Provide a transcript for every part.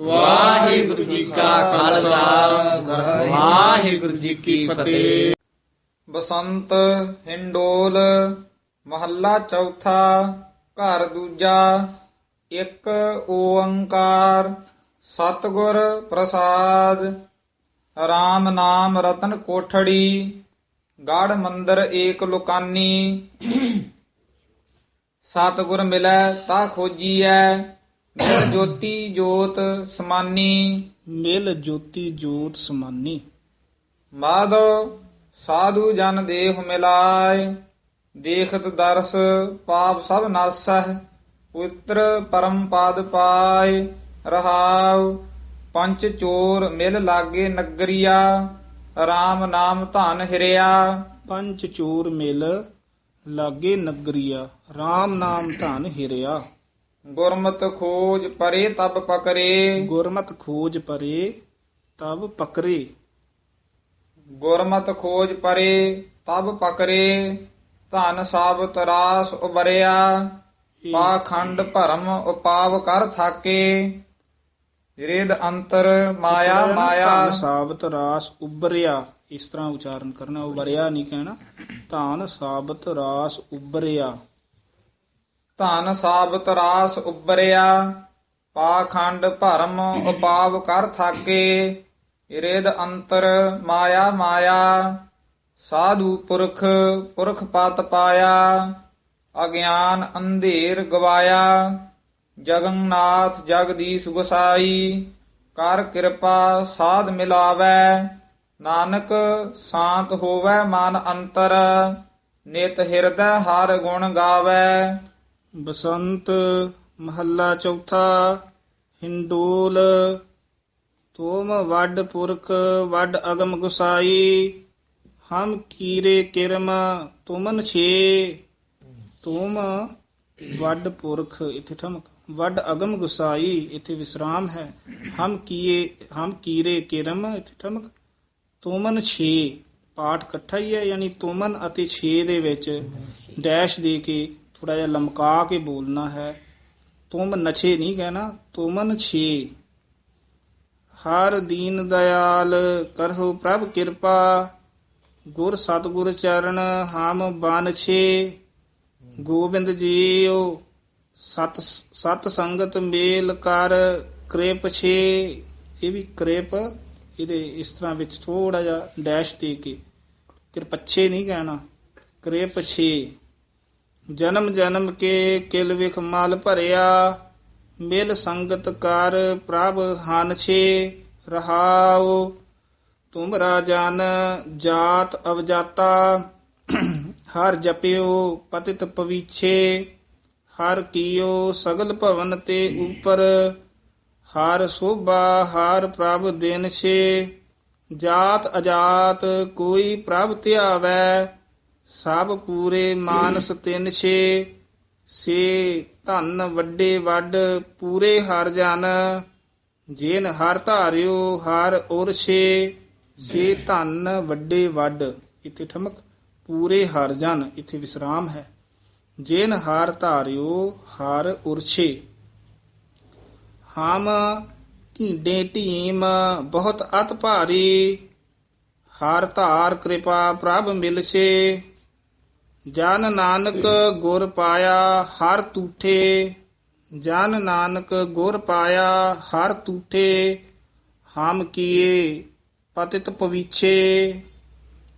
ਵਾਹਿਗੁਰੂ ਜੀ ਕਾ ਖਾਲਸਾ। ਵਾਹਿਗੁਰੂ ਜੀ ਕੀ ਫਤਿਹ। ਬਸੰਤ, ਹਿੰਡੋਲ, ਮਹੱਲਾ ਚੌਥਾ, ਘਰ ਦੂਜਾ, ਇੱਕ ਓੰਕਾਰ, ਸਤਿਗੁਰ ਪ੍ਰਸਾਦ RAM ਨਾਮ ਰਤਨ ਕੋਠੜੀ, ਗੜ ਮੰਦਰ ਏਕ ਲੋਕਾਨੀ, ਸਤਿਗੁਰ ਮਿਲੈ ਤਾ ਖੋਜੀਐ ਨਿਰ ਜੋਤੀ ਜੋਤ ਸਮਾਨੀ। ਮਿਲ ਜੋਤੀ ਜੋਤ ਸਮਾਨੀ। ਮਾਧੋ ਸਾਧੂ ਜਨ ਦੇਹ ਮਿਲਾਏ। ਦੇਖਤ ਦਰਸ ਪਾਪ ਸਭ ਨਾਸਹਿ। ਪਵਿੱਤਰ ਪਰਮ ਪਦ ਪਾਏ। ਰਹਾਉ ਪੰਚ ਚੋਰ ਮਿਲ ਲਾਗੇ ਨਗਰੀਆ। RAM ਨਾਮ ਧਨ ਹਿਰਿਆ। ਪੰਜ ਚੋਰ ਮਿਲ ਲਾਗੇ ਨਗਰੀਆ। RAM ਨਾਮ ਧਨ ਹਿਰਿਆ। ਗੁਰਮਤ ਖੋਜ ਪਰੇ ਤਬ ਪਕਰੇ। ਗੁਰਮਤ ਖੋਜ ਪਰੇ ਤਬ ਪਕਰੇ। ਗੁਰਮਤ ਖੋਜ ਪਰੇ ਤਬ ਪਕਰੇ। ਧਨ ਸਾਬਤ ਰਾਸ ਉਬਰਿਆ ਪਾਖੰਡ ਭਰਮ ਉਪਾਵ ਕਰ ਥਾਕੇ। ਰਿਦ ਅੰਤਰ ਮਾਇਆ ਮਾਇਆ। ਧਨ ਸਾਬਤ ਰਾਸ ਉਬਰਿਆ ਇਸ ਤਰ੍ਹਾਂ ਉਚਾਰਨ ਕਰਨਾ ਉਬਰਿਆ ਨਹੀਂ ਕਹਿਣਾ। ਧਨ ਸਾਬਤ ਰਾਸ ਉਬਰਿਆ ਧਨ ਸਾਬਤ ਰਾਸ ਉਬਰਿਆ ਪਾਖੰਡ ਭਰਮ ਉਪਾਵ ਕਰ ਥਾਕੇ, ਰਿਦ ਅੰਤਰ ਮਾਇਆ ਮਾਇਆ, ਸਾਧੂ ਪੁਰਖ ਪੁਰਖ ਪਤ ਪਾਇਆ, ਅਗਿਆਨ ਅੰਧੇਰ ਗਵਾਇਆ ਜਗਨਨਾਥ ਜਗਦੀਸ਼ ਗੁਸਾਈ ਕਰ ਕਿਰਪਾ ਸਾਧ ਮਿਲਾਵੈ, ਨਾਨਕ ਸ਼ਾਂਤ ਹੋਵੈ ਮਨ ਅੰਤਰ, ਨਿਤ ਹਿਰਦੈ ਹਰ ਗੁਣ ਗਾਵੈ। ਬਸੰਤ ਮਹੱਲਾ ਚੌਥਾ, ਹਿੰਡੋਲ, ਤੋਮ ਵੱਡ ਪੁਰਖ ਵੱਡ ਅਗਮ ਗੁਸਾਈ, ਹਮ ਕੀਰੇ ਕਿਰਮ ਤੁਮਨ ਛੇ। ਤੁਮ ਵੱਡ ਪੁਰਖ, ਇਥੇ ਠਮਕ। ਵੱਡ ਅਗਮ ਗੁਸਾਈ, ਇਥੇ ਵਿਸਰਾਮ ਹੈ। ਹਮ ਕੀਏ, ਹਮ ਕੀਰੇ ਕਿਰਮ, ਇਥੇ ਠਮਕ। ਤੁਮਨ ਛੇ, ਪਾਠ ਇਕੱਠਾ ਹੀ ਹੈ, ਯਾਨੀ ਤੁਮਨ ਅਤੇ ਛੇ ਦੇ ਵਿੱਚ ਡੈਸ਼ ਦੇ ਕੇ ਥੋੜਾ ਜਿਹਾ ਲਮਕਾ ਕੇ ਬੋਲਣਾ ਹੈ। ਤੁਮ ਨਛੇ ਨਹੀਂ ਕਹਿਣਾ, ਤੁਮਨ ਛੇ। ਹਰ ਦੀਨ ਦਇਆਲ ਕਰਹੁ ਪ੍ਰਭ ਕਿਰਪਾ, ਗੁਰ ਸਤਗੁਰ ਚਰਨ ਹਮ ਬਨ ਛੇ। ਗੋਬਿੰਦ ਜੀਓ ਸਤ ਸਤ ਸੰਗਤ ਮੇਲ ਕਰ ਕਿਰਪ ਛੇ। ਇਹ ਵੀ ਕਿਰਪ, ਇਹਦੇ ਇਸ ਤਰ੍ਹਾਂ ਵਿੱਚ ਥੋੜਾ ਜਿਹਾ ਡੈਸ਼ ਦੇ ਕੇ। ਕਿਰਪਛੇ ਨਹੀਂ ਕਹਿਣਾ, ਕਿਰਪ ਛੇ। ਜਨਮ ਜਨਮ ਕੇ ਕਿਲ ਵਿਖ ਮਲ ਭਰਿਆ, ਮਿਲ ਸੰਗਤ ਕਰ ਪ੍ਰਭ ਹਨ ਛੇ, ਰਹਾਉ। ਤੁਮਰਾ ਜਨ ਜਾਤ ਅਵਜਾਤਾ, ਹਰ ਜਪਿਓ ਪਤਿਤ ਪਵੀਛੇ, ਹਰ ਕੀਓ ਸਗਲ ਭਵਨ ਤੇ ਉਪਰ, ਹਰ ਸੋਭਾ ਹਰ ਪ੍ਰਭ ਦਿਨ ਛੇ। ਜਾਤ ਅਜਾਤ ਕੋਈ ਪ੍ਰਭ ਧਿਆਵੈ ਸਭ ਪੂਰੇ ਮਾਨਸ ਤਿਨ ਛੇ ਸੇ ਧਨ ਵੱਡੇ ਵੱਡ, ਪੂਰੇ ਹਰ ਜਨ। ਜੇਨ ਹਰ ਧਾਰਿਓ, ਹਰ ਛੇ ਸੇ ਧਨ ਵੱਡੇ ਵੱਡ। ਇਥੇ ਠਮਕ, ਪੂਰੇ ਹਰ ਜਨ, ਇਥੇ ਵਿਸਰਾਮ ਹੈ। ਜੇਨ ਹਾਰ ਧਾਰਿਓ, ਹਰ ਉਰਛੇ ਹਮ ਢੀਂਡੇ ਢੀਮ, ਬਹੁਤ ਅਤ ਭਾਰੀ। ਹਾਰ ਧਾਰ ਕਿਰਪਾ ਪ੍ਰਭ ਮਿਲਛੇ ਜਨ ਨਾਨਕ ਗੁਰ ਪਾਇਆ ਹਰ ਤੂਠੇ ਜਨ ਨਾਨਕ ਗੁਰ ਪਾਇਆ ਹਰ ਤੂਠੇ ਹਮ ਕੀਏ ਪਤਿਤ ਪਵੀਛੇ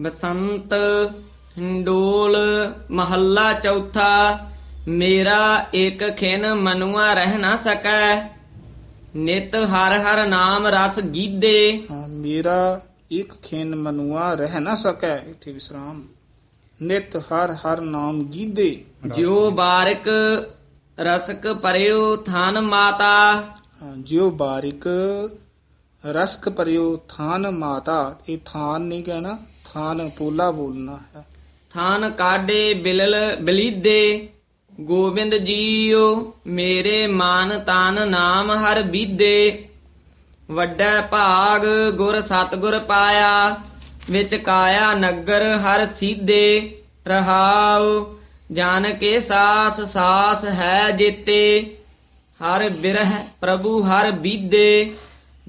ਬਸੰਤ ਹਿੰਡੋਲ ਮਹੱਲਾ ਚੌਥਾ ਮੇਰਾ ਇੱਕ ਖਿਨ ਮਨੁਆ ਰਹਿ ਨਾ ਸਕੈ ਨਿਤ ਹਰ ਹਰ ਨਾਮ ਰਸ ਗੀਦੇ। ਮੇਰਾ ਇੱਕ ਖੇਨ ਮਨੁਆ ਰਹਿ ਨਾ ਸਕੈ ਇਥੇ ਵਿਸਰਾਮ। ਨਿਤ ਹਰ ਹਰ ਨਾਮ ਗੀਦੇ ਜਿਉ ਬਾਰਿਕ ਰਸਕ ਪਰਿਓ ਥਨ ਮਾਤਾ। ਜਿਉ ਬਾਰਿਕ ਰਸਕ ਪਰਿਓ ਥਾਨ ਮਾਤਾ। ਇਹ ਥਾਨ ਨਹੀਂ ਕਹਿਣਾ ਥਾਨ ਪੋਲਾ ਬੋਲਣਾ ਹੈ। ਥਾਨ ਕਾਡੇ ਬਿਲਲ ਬਲੀਦੇ ਗੋਬਿੰਦ ਜੀਓ ਮੇਰੇ ਮਨ ਤਨ ਨਾਮ ਹਰ ਬੀਦੇ। ਵੱਡਾ ਭਾਗ ਗੁਰ ਸਤਗੁਰ ਪਾਇਆ। ਵਿੱਚ ਕਾਇਆ ਨਗਰ ਹਰ ਸੀਦੇ ਰਹਾਉ ਜਾਨ ਕੇ ਸਾਸ ਸਾਸ ਹੈ ਜੀਤੇ। ਹਰ ਬਿਰਹ ਪ੍ਰਭੂ ਹਰ ਬੀਦੇ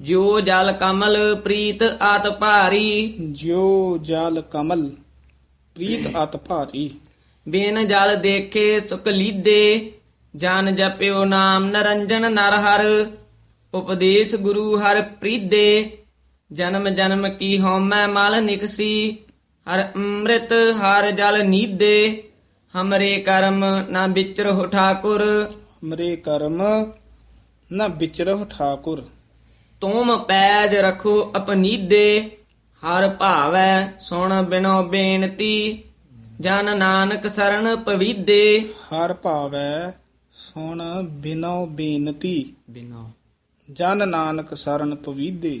ਜੋ ਜਲ ਕਮਲ ਪ੍ਰੀਤ ਆਤ ਭਾਰੀ। ਜਿਉ ਜਲ ਕਮਲ ਪ੍ਰੀਤ ਅਤ ਭਾਰੀ। ਬਿਨ ਜਲ ਦੇਖੇ ਸੁਖ ਲੀਦੇ ਜਨ ਜਪਿਓ ਨਾਮ ਨਰੰਜਨ ਨਰ ਹਰ ਉਪਦੇਸ਼ ਗੁਰੂ ਹਰ ਪ੍ਰੀਦੇ ਜਨਮ ਜਨਮ ਕੀ ਹਉਮੈ ਮਲ ਨਿਕਸੀ ਹਰ ਅੰਮ੍ਰਿਤ ਹਰ ਜਲ ਨੀਦੇ। ਹਮਰੇ ਕਰਮ ਨਾ ਵਿਚਰਹੁ ਠਾਕੁਰ। ਮਰੇ ਕਰਮ ਨਾ ਵਿਚਰਹੁ ਠਾਕੁਰ। ਤੁਮ ਪੈਜ ਰਖੋ ਅਪਨੀਦੇ ਹਰ ਭਾਵੈ ਸੁਣ ਬਿਨੋ ਬੇਨਤੀ। ਜਨ ਨਾਨਕ ਸਰਣ ਪਵੀਦੇ। ਹਰ ਭਾਵੈ ਸੁਣ ਬਿਨੋ ਬੇਨਤੀ। ਬਿਨੋ। ਜਨ ਨਾਨਕ ਸਰਨ ਪਵੀਦੇ।